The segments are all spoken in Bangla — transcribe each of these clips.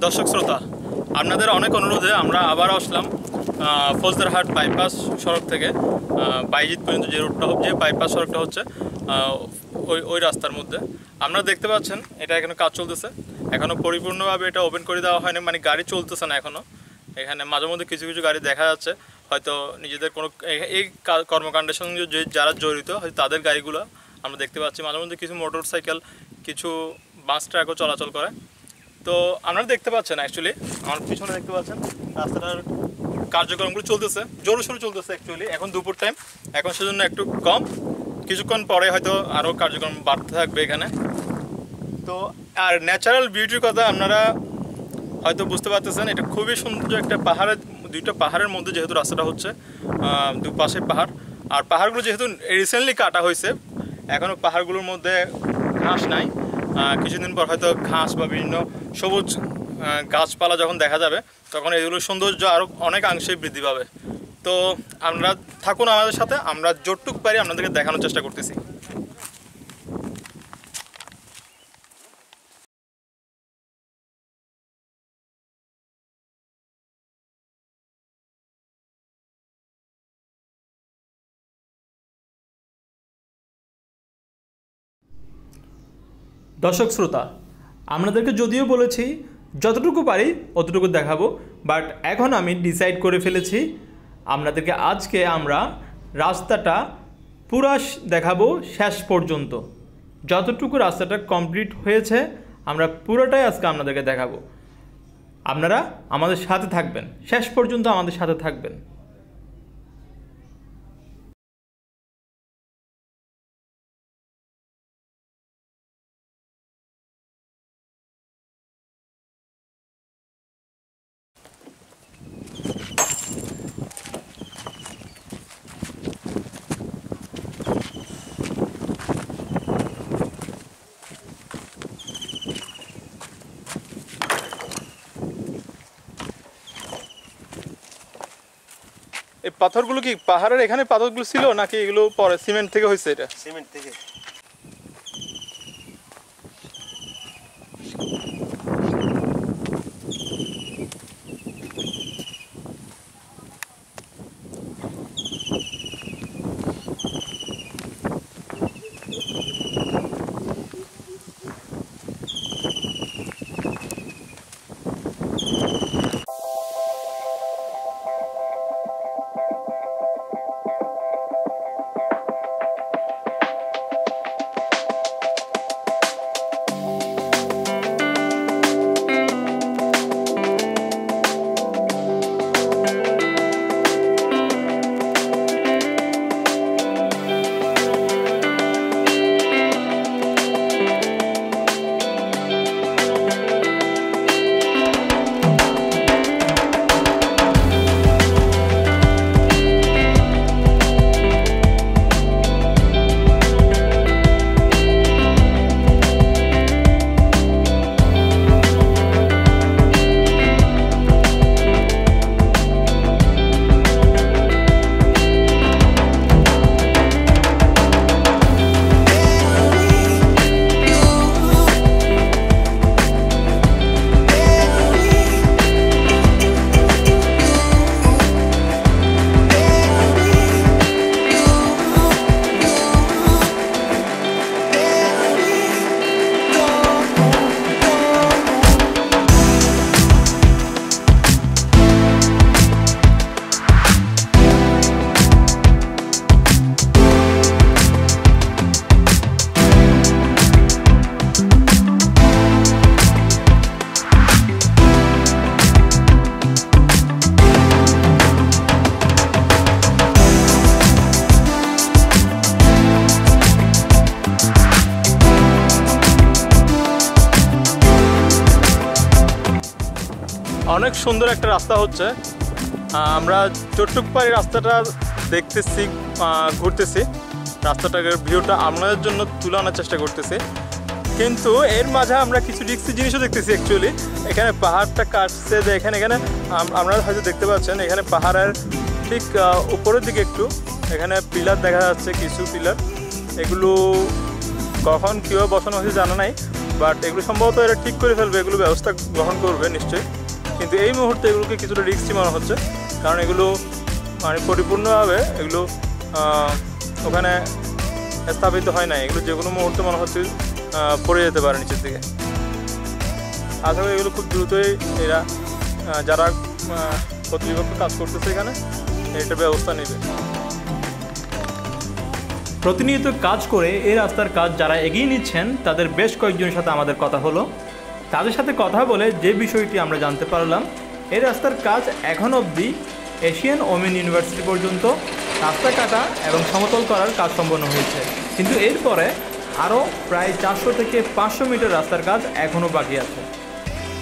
দর্শক শ্রোতা, আপনাদের অনেক অনুরোধে আমরা আবার আসলাম ফৌজদারহাট বাইপাস সড়ক থেকে বাইজিৎ পর্যন্ত যে রোডটা যে বাইপাস সড়কটা হচ্ছে ওই ওই রাস্তার মধ্যে। আপনারা দেখতে পাচ্ছেন, এটা এখানে কাজ চলতেছে। এখনও পরিপূর্ণভাবে এটা ওপেন করে দেওয়া হয়নি মানে গাড়ি চলতেছে না এখনও এখানে মাঝে মধ্যে কিছু কিছু গাড়ি দেখা যাচ্ছে, হয়তো নিজেদের কোনো, এই- কর্মকাণ্ডের সঙ্গে যে যারা জড়িত, হয়তো তাদের গাড়িগুলো আমরা দেখতে পাচ্ছি। মাঝে মধ্যে কিছু মোটর সাইকেল কিছু বাস ট্রাকও চলাচল করে। তো আপনারা দেখতে পাচ্ছেন অ্যাকচুয়ালি আমার পিছনে দেখতে পাচ্ছেন, রাস্তাটার কার্যক্রমগুলো চলতেছে জোরে সোরে চলতেছে অ্যাকচুয়ালি এখন দুপুর টাইম এখন সেজন্য একটু কম, কিছুক্ষণ পরে হয়তো আরও কার্যক্রম বাড়তে থাকবে এখানে। তো, আর ন্যাচারাল বিউটির কথা আপনারা হয়তো বুঝতে পারতেছেন, এটা খুবই সুন্দর একটা পাহাড়ের, দুইটা পাহাড়ের মধ্যে যেহেতু রাস্তাটা হচ্ছে দুপাশে পাহাড়, আর পাহাড়গুলো যেহেতু রিসেন্টলি কাটা হয়েছে এখনও পাহাড়গুলোর মধ্যে ঘাস নাই কিছুদিন পর হয়তো ঘাস বা বিভিন্ন সবুজ গাছপালা যখন দেখা যাবে, তখন এগুলোর সৌন্দর্য আরও অনেকাংশেই বৃদ্ধি পাবে। তো আমরা থাকুন আমাদের সাথে, আমরা যতটুক পারি আপনাদেরকে দেখানোর চেষ্টা করতেছি। দর্শক, শ্রোতা আপনাদেরকে যদিও বলেছি, যতটুকু পারি অতটুকু দেখাবো বাট এখন আমি ডিসাইড করে ফেলেছি, আপনাদেরকে আজকে আমরা রাস্তাটা পুরা দেখাবো শেষ পর্যন্ত। যতটুকু রাস্তাটা কমপ্লিট হয়েছে, আমরা পুরোটাই আজকে আপনাদেরকে দেখাবো। আপনারা আমাদের সাথে থাকবেন, শেষ পর্যন্ত আমাদের সাথে থাকবেন। পাথরগুলো কি পাহাড়ের এখানে পাথরগুলো ছিল নাকি এগুলো পরে সিমেন্ট থেকে হয়েছে এটা? সিমেন্ট থেকে। সুন্দর একটা রাস্তা হচ্ছে। আমরা চট্টুক পাড়ি রাস্তাটা দেখতেছি ঘুরতেছি। রাস্তাটার ভিউটা আপনাদের জন্য তুলে আনার চেষ্টা করতেছি। কিন্তু এর মাঝে আমরা কিছু রিক্সি জিনিসও দেখতেছি অ্যাকচুয়ালি এখানে পাহাড়টা কাটছে, যে এখানে আপনারা হয়তো দেখতে পাচ্ছেন, এখানে পাহাড়ের ঠিক উপরের দিকে একটু, এখানে পিলার দেখা যাচ্ছে, কিছু পিলার। এগুলো কখন কীভাবে বসানো হয়েছে জানা নাই বাট এগুলো সম্ভবত এরা ঠিক করে ফেলবে, এগুলো ব্যবস্থা গ্রহণ করবে নিশ্চয়ই। কিন্তু এই মুহূর্তে এগুলোকে কিছুটা রিস্কি মনে হচ্ছে। কারণ এগুলো মানে পরিপূর্ণভাবে এগুলো ওখানে স্থাপিত হয় না এগুলো যে কোনো মুহূর্তে মনে হচ্ছে পড়ে যেতে পারে নিচের দিকে। আশা করি এগুলো খুব দ্রুতই এরা যারা কর্তৃপক্ষ কাজ করতেছে এখানে এটা ব্যবস্থা নেবে। প্রতিনিয়ত কাজ করে এই রাস্তার কাজ যারা এগিয়ে নিচ্ছেন, তাদের বেশ কয়েকজনের সাথে আমাদের কথা হলো। তাদের সাথে কথা বলে যে বিষয়টি আমরা জানতে পারলাম, এই রাস্তার কাজ এখন অবধি এশিয়ান ওমেন ইউনিভার্সিটি পর্যন্ত রাস্তা কাটা এবং সমতল করার কাজ সম্পন্ন হয়েছে। কিন্তু এরপরে আরও প্রায় চারশো থেকে পাঁচশো মিটার রাস্তার কাজ এখনও বাকি আছে।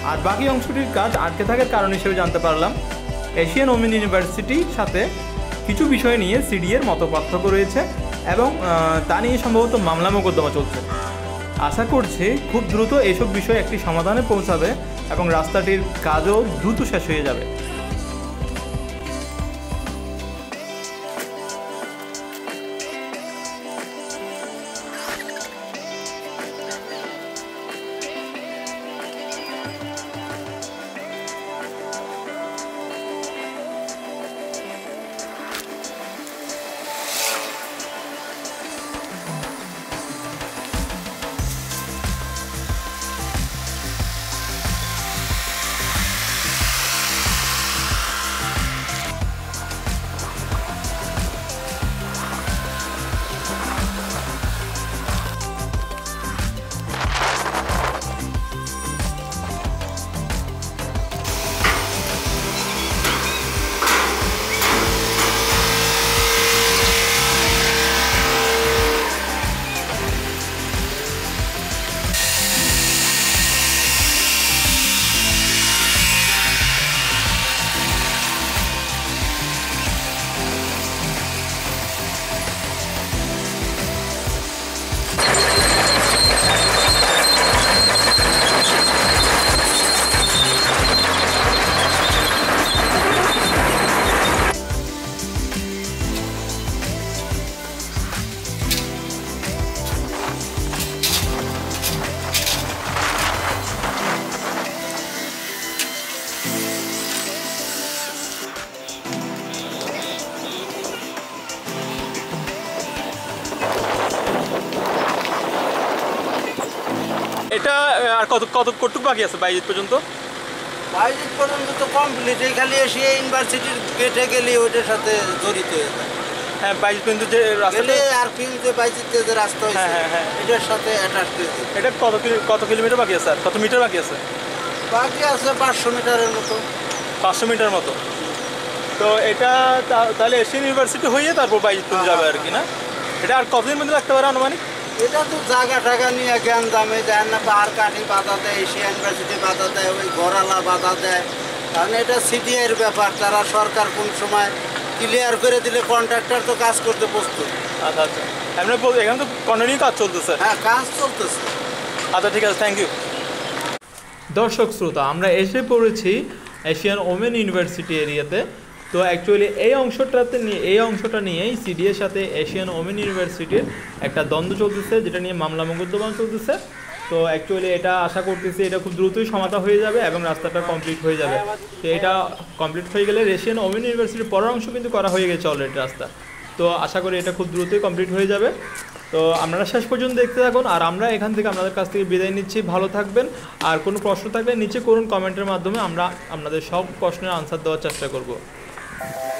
আর বাকি অংশটির কাজ আটকে থাকার কারণ হিসেবে জানতে পারলাম, এশিয়ান ওমেন ইউনিভার্সিটির সাথে কিছু বিষয় নিয়ে সিডিএর মতো পার্থক্য রয়েছে এবং তা নিয়ে সম্ভবত মামলা মোকদ্দমা চলছে। আশা করছি খুব দ্রুত এসব বিষয় একটি সমাধানে পৌঁছাবে এবং রাস্তাটির কাজও দ্রুত শেষ হয়ে যাবে। এটা আর কত কত কতটুকু বাকি আছে বাইজিৎ পর্যন্ত? বাইজিৎ পর্যন্ত তো কমপ্লিট এই খালি এসে ইউনিভার্সিটির গেটে গেলে ওইটার সাথে জড়িত হয়ে হ্যাঁ বাইজিৎ পর্যন্ত যে রাস্তাটা গেলে আর ফিল যে বাইজিৎ যে রাস্তা হ্যাঁ, হ্যাঁ, হ্যাঁ। এটার সাথে অ্যাটাচ হয়ে এটা কত কত কিলোমিটার বাকি আছে কত মিটার বাকি আছে? বাকি আছে পাঁচশো মিটারের মতো। পাঁচশো মিটার মতো। তো এটা তাহলে এশিয়ান ইউনিভার্সিটি হয়ে তারপর বাইজিৎ যাবে আর কি না? এটা আর কতদিন মধ্যে লাগতে পারে আনুমানিক? এটা তো জায়গা টাকা নিয়ে জ্ঞান দামে যায় না পাহাড় কাঠি বাধা দেয় এশিয়ান ইউনিভার্সিটি বাধা দেয় ওই ঘরালা বাধা দেয় কারণ এটা সিডিআইয়ের ব্যাপার তারা সরকার কোন সময় ক্লিয়ার করে দিলে কন্ট্রাক্টর তো কাজ করতে প্রস্তুত। আচ্ছা আচ্ছা। এমনি বল- এখানে তো কন্টিনিউ কাজ চলতেছে। হ্যাঁ কাজ চলতেছে। আচ্ছা ঠিক আছে থ্যাংক ইউ দর্শক শ্রোতা আমরা এসে পড়েছি এশিয়ান ওমেন ইউনিভার্সিটি এরিয়াতে। তো অ্যাকচুয়ালি এই অংশটাতে নিয়ে এই অংশটা নিয়েই সিডিএর সাথে এশিয়ান ওমেন ইউনিভার্সিটির একটা দ্বন্দ্ব চলতেছে, যেটা নিয়ে মামলা মোকদ্দমা চলতেছে। তো অ্যাকচুয়ালি এটা আশা করতেছি এটা খুব দ্রুতই সমাধা হয়ে যাবে এবং রাস্তাটা কমপ্লিট হয়ে যাবে। তো এটা কমপ্লিট হয়ে গেলে এশিয়ান ওমেন ইউনিভার্সিটির পরের অংশ কিন্তু করা হয়ে গেছে অলরেডি রাস্তা। তো আশা করি এটা খুব দ্রুতই কমপ্লিট হয়ে যাবে। তো আপনারা শেষ পর্যন্ত দেখতে থাকুন আর আমরা এখান থেকে আপনাদের কাছ থেকে বিদায় নিচ্ছি। ভালো থাকবেন। আর কোনো প্রশ্ন থাকলে নিচে করুন কমেন্টের মাধ্যমে। আমরা আপনাদের সব প্রশ্নের আনসার দেওয়ার চেষ্টা করব। Thank you.